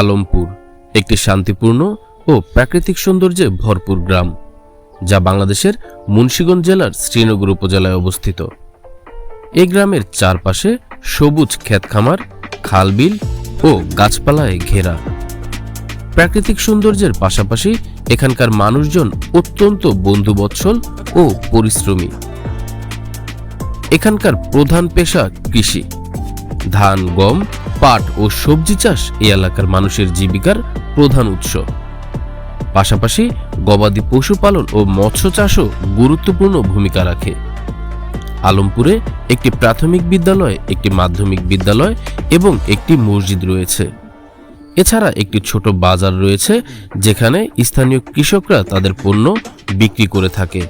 আলমপুর, একটি শান্তিপূর্ণ ও প্রাকৃতিক সৌন্দর্যে ভরপুর গ্রাম, যা বাংলাদেশের মুন্সীগঞ্জ জেলার শ্রীনগর উপজেলায় অবস্থিত। এই গ্রামের চারপাশে সবুজ ক্ষেতখামার, খালবিল ও গাছপালায় ঘেরা। প্রাকৃতিক সৌন্দর্যের পাশাপাশি এখানকার মানুষজন অত্যন্ত বন্ধুবৎসল ও পরিশ্রমী। এখানকার প্রধান পেশা কৃষি। ধান, গম পাট ও সবজি চাষ এই এলাকার মানুষের জীবিকার প্রধান উৎস। পাশাপাশি গবাদি পশুপালন ও মৎস্য চাষও গুরুত্বপূর্ণ ভূমিকা রাখে। আলমপুরে একটি প্রাথমিক বিদ্যালয়, একটি মাধ্যমিক বিদ্যালয় এবং একটি মসজিদ রয়েছে। এছাড়া একটি ছোট বাজার রয়েছে, যেখানে স্থানীয় কৃষকরা তাদের পণ্য বিক্রি করে থাকে।